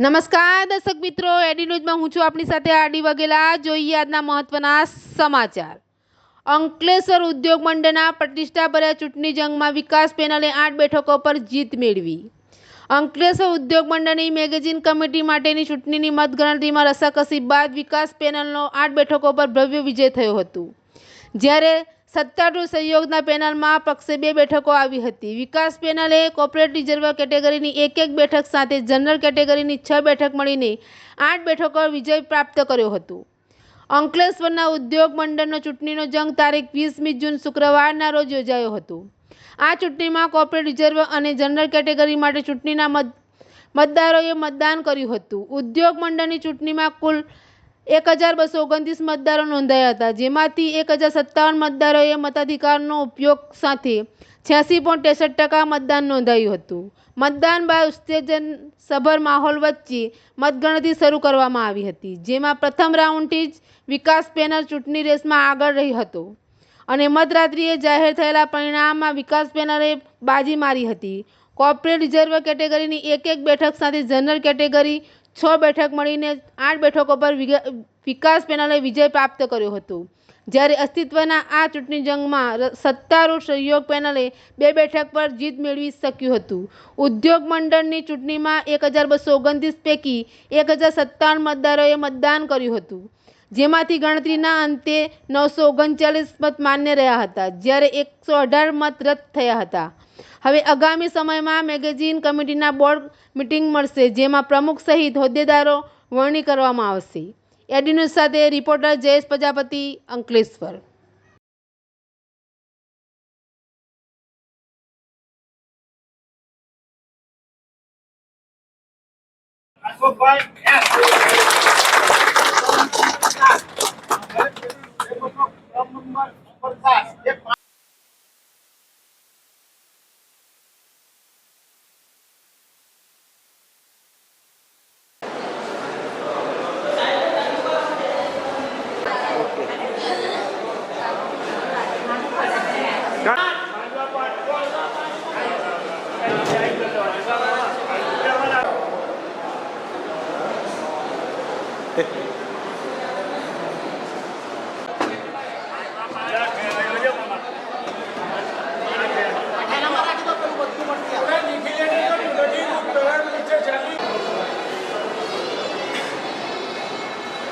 નમસ્કાર દર્શક મિત્રો, એડી ન્યૂઝમાં હું છું આપની સાથે આડી વગેલા જોઈએ આજના મહત્વના સમાચાર. અંકલેશ્વર ઉદ્યોગ મંડળના પ્રતિષ્ઠાભર્યા ચૂંટણી જંગમાં વિકાસ પેનલે આઠ બેઠકો પર જીત મેળવી. અંકલેશ્વર ઉદ્યોગ મંડળની મેગેઝિન કમિટી માટેની ચૂંટણીની મતગણતરીમાં રસાકસી બાદ વિકાસ પેનલનો આઠ બેઠકો પર ભવ્ય વિજય થયો હતો. જ્યારે સત્તારૂઢ સહયોગના પેનલમાં પક્ષે બે બેઠકો આવી હતી. વિકાસ પેનલે કોર્પોરેટ રિઝર્વ કેટેગરીની એક એક બેઠક સાથે જનરલ કેટેગરીની છ બેઠક મળીને આઠ બેઠકો વિજય પ્રાપ્ત કર્યો હતો. અંકલેશ્વરના ઉદ્યોગ મંડળનો ચૂંટણીનો જંગ તારીખ વીસમી જૂન શુક્રવારના રોજ યોજાયો હતો. આ ચૂંટણીમાં કોર્પોરેટ રિઝર્વ અને જનરલ કેટેગરી માટે ચૂંટણીના મત, મતદારોએ મતદાન કર્યું હતું. ઉદ્યોગ મંડળની ચૂંટણીમાં કુલ એક હજાર બસો ઓગણત્રીસ મતદારો નોંધાયા હતા, જેમાંથી એક હજાર સત્તાવન મતદારોએ મતાધિકારનો ઉપયોગ સાથે છ્યાસી પોઈન્ટ ત્રેસઠ ટકા મતદાન નોંધાયું હતું. મતદાન બાદ ઉત્તેજન સભર માહોલ વચ્ચે મતગણતરી શરૂ કરવામાં આવી હતી, જેમાં પ્રથમ રાઉન્ડથી જ વિકાસ પેનલ ચૂંટણી રેસમાં આગળ રહી હતો અને મધરાત્રિએ જાહેર થયેલા પરિણામમાં વિકાસ પેનલે બાજી મારી હતી. કોર્પોરેટ રિઝર્વ કેટેગરીની એક એક બેઠક સાથે જનરલ કેટેગરી છ બેઠક મળીને આઠ બેઠકો પર વિકાસ પેનલે વિજય પ્રાપ્ત કર્યો હતો. જ્યારે અસ્તિત્વના આ ચૂંટણી જંગમાં સત્તારૂઢ સહયોગ પેનલે બે બેઠક પર જીત મેળવી શક્યું હતું. ઉદ્યોગ મંડળની ચૂંટણીમાં એક હજાર બસો ઓગણત્રીસ પૈકી એક હજાર સત્તાવન મતદારોએ મતદાન કર્યું હતું. જેમાંથી ગણતરીના અંતે નવસો ઓગણચાલીસ મત માન્ય રહ્યા હતા, જ્યારે એકસો અઢાર મત રદ થયા હતા. હવે આગામી સમયમાં મેગેઝિન કમિટીના બોર્ડ મિટિંગ મળશે, જેમાં પ્રમુખ સહિત હોદ્દેદારો વરણી કરવામાં આવશે. એડી ન્યૂઝ સાથે રિપોર્ટર જયેશ પ્રજાપતિ, અંકલેશ્વર.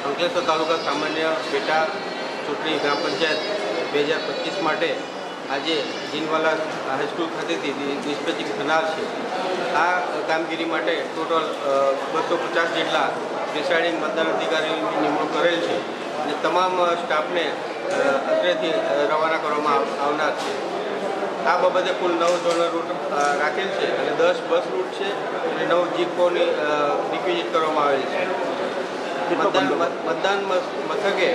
અંકલેશ્વર તાલુકા સામાન્ય પેટા ચૂંટણી ગ્રામ પંચાયત બે હજાર પચીસ માટે આજે જીનવાલા હાઈસ્કૂલ ખાતેથી ડિસ્પેચિંગ થનાર છે. આ કામગીરી માટે ટોટલ બસો પચાસ જેટલા પ્રિસાઇડિંગ મતદાન અધિકારીની નિમણૂક કરેલ છે અને તમામ સ્ટાફને અત્રેથી રવાના કરવામાં આવનાર છે. આ બાબતે કુલ નવ ઝોનલ રૂટ રાખેલ છે અને દસ બસ રૂટ છે અને નવ જીપોની રિક્વિઝિટ કરવામાં આવેલ છે. મતદાન મતદાન મથકે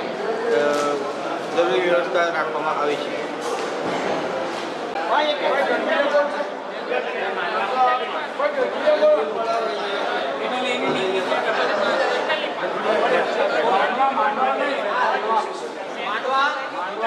જરૂરી વ્યવસ્થા રાખવામાં આવી છે. તમારા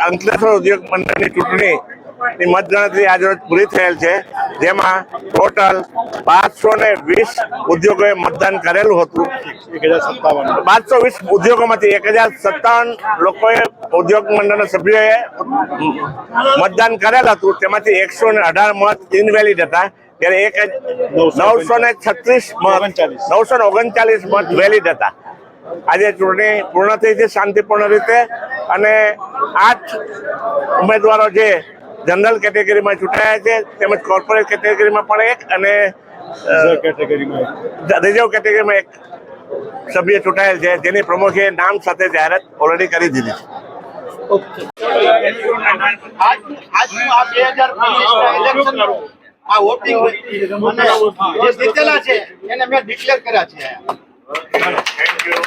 અંકલેશ્વર ઉદ્યોગ મંડળની ચૂંટણી ની મતગણતરી આજરોજ પૂરી થયેલ છે, જેમાં ટોટલ પાંચસો ને વીસ ઉદ્યોગોએ મતદાન કરેલું હતું. પાંચસો વીસ ઉદ્યોગોમાંથી એક હજાર સત્તાવન લોકોએ ઉદ્યોગ મંડળના સભ્યોએ મતદાન કરેલ હતું. તેમાંથી એકસો ને અઢાર મત ઇનવેલિડ હતા. ત્યારે એક નવસો ને છત્રીસ મત, નવસો ને ઓગણચાલીસ મત વેલિડ હતા. આજે ચૂંટણી પૂર્ણ થઈ છે, શાંતિપૂર્ણ રીતે. અને આઠ ઉમેદવારો જે જનરલ કેટેગરીમાં ચૂંટાયા છે તેમજ કોર્પોરેટ કેટેગરીમાં પણ એક અને રિઝર્વ કેટેગરીમાં એક સભ્ય ચૂંટાયેલ છે જેની પ્રમુખે નામ સાથે જાહેરાત ઓલરેડી કરી દીધી છે. જીતેલા છે એને મેં ડિક્લેર કર્યા છે. Thank you